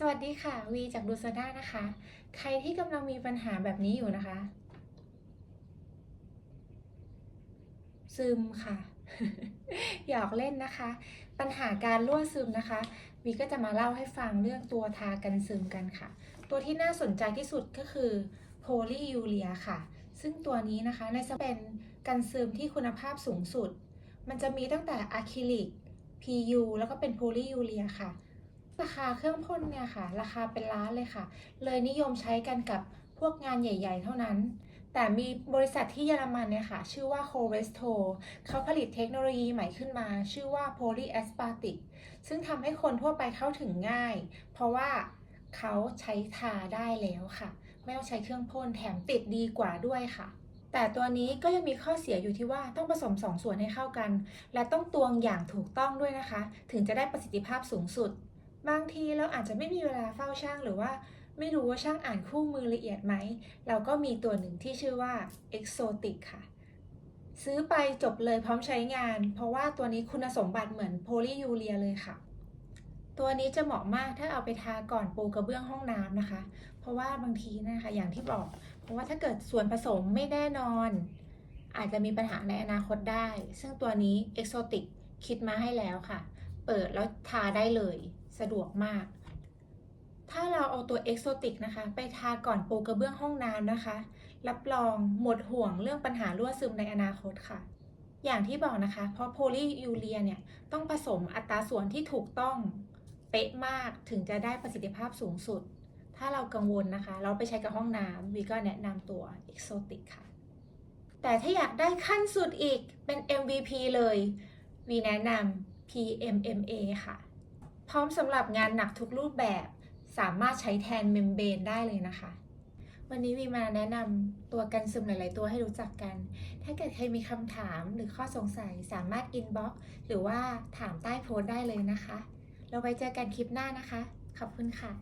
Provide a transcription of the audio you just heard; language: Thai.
สวัสดีค่ะวีจากดูซาด้านะคะ ใครที่กำลังมีปัญหาแบบนี้อยู่นะคะ ซึมค่ะ หยอกเล่นนะคะ ปัญหาการรั่วซึมนะคะ วีก็จะมาเล่าให้ฟังเรื่องตัวทากันซึมกันค่ะ ตัวที่น่าสนใจที่สุดก็คือโพลียูเรียค่ะ ซึ่งตัวนี้นะคะในสเปนกันซึมที่คุณภาพสูงสุด มันจะมีตั้งแต่อะคริลิก PU แล้วก็เป็นโพลียูเรียค่ะ ราคาเครื่องพ่นเนี่ยค่ะ ราคาเป็นล้านเลยค่ะ เลยนิยมใช้กันกับพวกงานใหญ่ ๆ เท่านั้น แต่มีบริษัทที่เยอรมันเนี่ยค่ะ ชื่อว่า c o v e s t o เขาผลิตเทคโนโลยีใหม่ขึ้นมา ชื่อว่า Polyaspartic ซึ่งทำให้คนทั่วไปเข้าถึงง่าย เพราะว่าเขาใช้ทาได้แล้วค่ะ ไม่ต้องใช้เครื่องพ่นแถมติดดีกว่าด้วยค่ะ แต่ตัวนี้ก็ยังมีข้อเสียอยู่ที่ว่าต้องผสมสองส่วนให้เข้ากัน และต้องตวงอย่างถูกต้องด้วยนะคะ ถึงจะได้ประสิทธิภาพสูงสุด บางทีเราอาจจะไม่มีเวลาเฝ้าช่างหรือว่าไม่รู้ว่าช่างอ่านคู่มือละเอียดไหม เราก็มีตัวหนึ่งที่ชื่อว่า Exotic ค่ะ ซื้อไปจบเลยพร้อมใช้งาน เพราะว่าตัวนี้คุณสมบัติเหมือนโพลียูเรียเลยค่ะ ตัวนี้จะเหมาะมากถ้าเอาไปทาก่อนปูกระเบื้องห้องน้ำนะคะ เพราะว่าบางทีนะคะอย่างที่บอก เพราะว่าถ้าเกิดส่วนผสมไม่แน่นอน อาจจะมีปัญหาในอนาคตได้ ซึ่งตัวนี้ Exotic คิดมาให้แล้วค่ะ เปิดแล้วทาได้เลย สะดวกมาก ถ้าเราเอาตัว Exotic นะคะ ไปทาก่อนปูกระเบื้องห้องน้ำนะคะ รับรองหมดห่วงเรื่องปัญหารั่วซึมในอนาคตค่ะ อย่างที่บอกนะคะ เพราะโพลียูเรียเนี่ยต้องผสมอัตราส่วนที่ถูกต้องเป๊ะมากถึงจะได้ประสิทธิภาพสูงสุด ถ้าเรากังวลนะคะ เราไปใช้กับห้องน้ำวีก็แนะนำตัว Exotic ค่ะแต่ถ้าอยากได้ขั้นสุดอีกเป็น MVP เลย วีแนะนำ PMMA ค่ะ พร้อมสำหรับงานหนักทุกรูปแบบสามารถใช้แทนเมมเบรนได้เลยนะคะ วันนี้วีมาแนะนำตัวกันซึมหลาย ๆ ตัวให้รู้จักกัน ถ้าเกิดใครมีคำถามหรือข้อสงสัยสามารถอินบ็อกซ์หรือว่าถามใต้โพสต์ได้เลยนะคะ เราไปเจอกันคลิปหน้านะคะ ขอบคุณค่ะ